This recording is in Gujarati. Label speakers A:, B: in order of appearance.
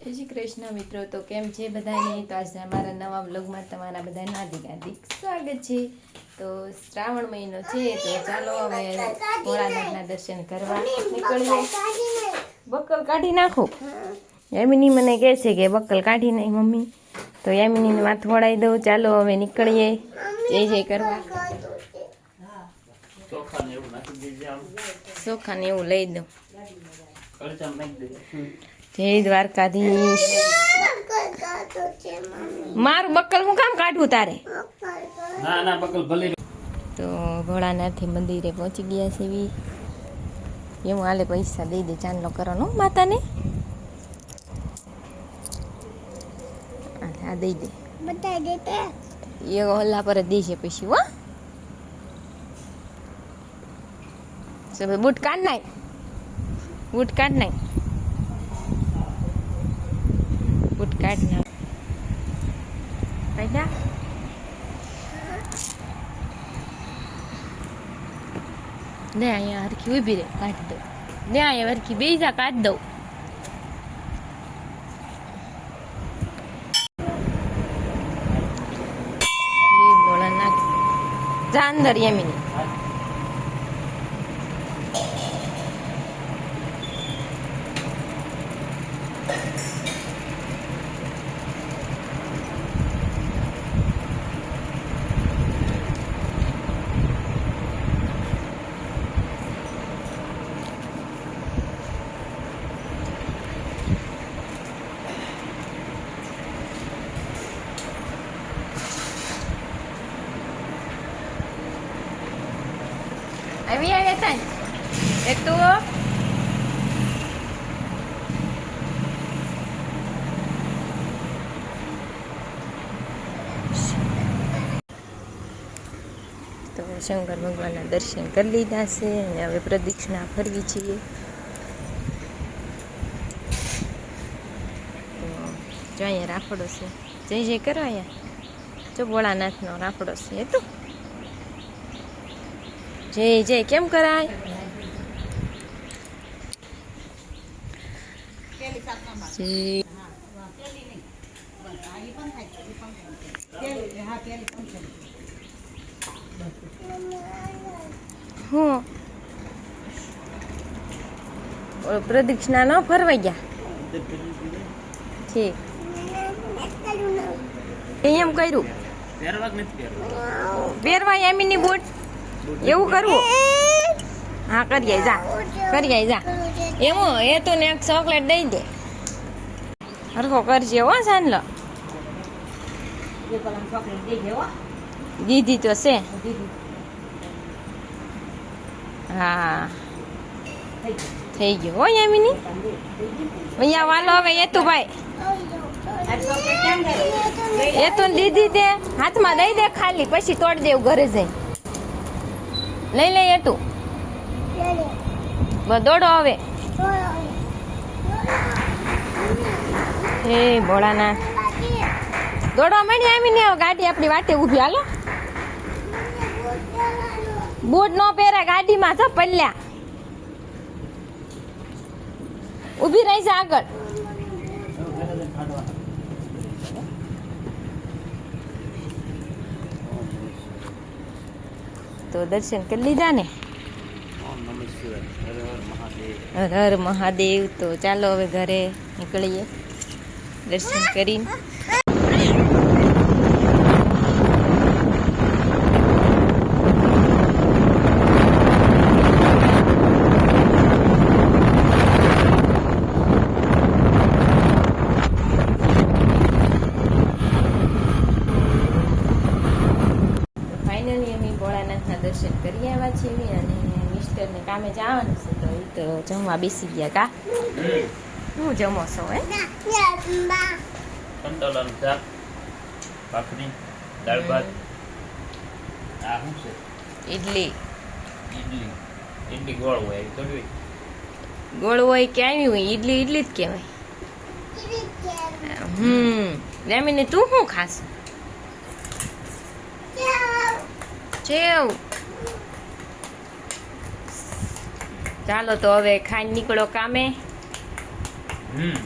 A: જય શ્રી કૃષ્ણ મિત્રો. તો કેમ છે બધાને? તો આજે અમારા નવા બ્લોગમાં તમારા બધાનું હાર્દિક હાર્દિક સ્વાગત છે. તો શ્રાવણ મહિનો છે તો ચાલો હવે ભોળાનાથના દર્શન કરવા નીકળીએ. બકલ કાઢી નાખો. યામિની મને કહે છે કે બકલ કાઢી નાખ મમ્મી. તો યામિનીને માથું વળાઈ દઉં. ચાલો હવે નીકળીએ. જય જય કરવા. ચોખાને એવું લઈ દઉં. જય દ્વારકાધીશ. મારું બકલ હું કામ કાઢવું તારે?
B: ના ના બકલ ભલે.
A: તો ભોળાનાથથી મંદિરે પહોંચી ગયા છે એવી એવું હાલે પૈસા દઈ દે ચાંદલો કરવાનો માતાને. આ દઈ દે. એ હલ્લા પર જ છે પછી હો. બૂટ કાઢ નાય બૂટ કાઢ નાખ બૂટ કાઢ નાખ કાઢ્યા ને અહીંયા હરખી ઊભી રે કાઢી દઉં. ને અહીંયા હરખી બે જા, કાઢી દઉં. એ અંદર જા આવી આવ્યા તા ને? એક તો શંકર ભગવાનના દર્શન કરી લીધા છે અને હવે પ્રદક્ષિણા ફરવી છીએ. જો અહીંયા રાફડો છે. જય જય કરો અહીંયા. જો ભોળાનાથનો રાફડો છે તો. જય જય કેમ કરાય? હું. પ્રદક્ષિણા ન ફરવાઈ ગયા? ઠીક. એમ કર્યું?
B: પહેરવા
A: યામીની બૂટ? એવું કરવું હા કરી જા. કરી જા. એવું એ તો ને એક ચોકલેટ દઈ દે. હરખો કરજે, હો સાનલો દીધી તો છે. હા. થઈ ગયો, હો, યામિની. અહીંયા વાલો હવે એ તું ભાઈ એ તો દીધી તે. હાથમાં દઈ દે ખાલી, પછી તોડ દેવું ઘરે જઈ લઈ લઈ એટું બસ દોડો હવે. હે ભોળાનાથ. દોડવા મળી આવીને હવે ગાડી આપણી વાટે ઊભી. હાલો. બૂટ નો પહેરા ગાડીમાં છ પડ્યા ઊભી રહી છે આગળ. તો દર્શન કરી લીધા ને?
B: હર હર મહાદેવ.
A: તો ચાલો હવે ઘરે નીકળીએ. દર્શન કરીને ફાઇનલી અમે ભોળાનાથના દર્શન કરી આવ્યા છીએ અને મિસ્ટરને કામે જવાનું છે તો એ તો જમવા બેસી ગયા કા? હું જમો છો હે?
B: કંટોલાનું શાક ભાખરી દાળ ભાત. આ શું છે?
A: ઇડલી
B: ઈડલી. ઈડલી ગોળ હોય કડવી
A: ગોળ હોય કે આવી હોય ઇડલી ઇડલી જ કહેવાય. હમ. લેમીને તું શું ખાસ? જેવ ચાલો તો હવે ખાઈને નીકળો કામે.
B: હમ.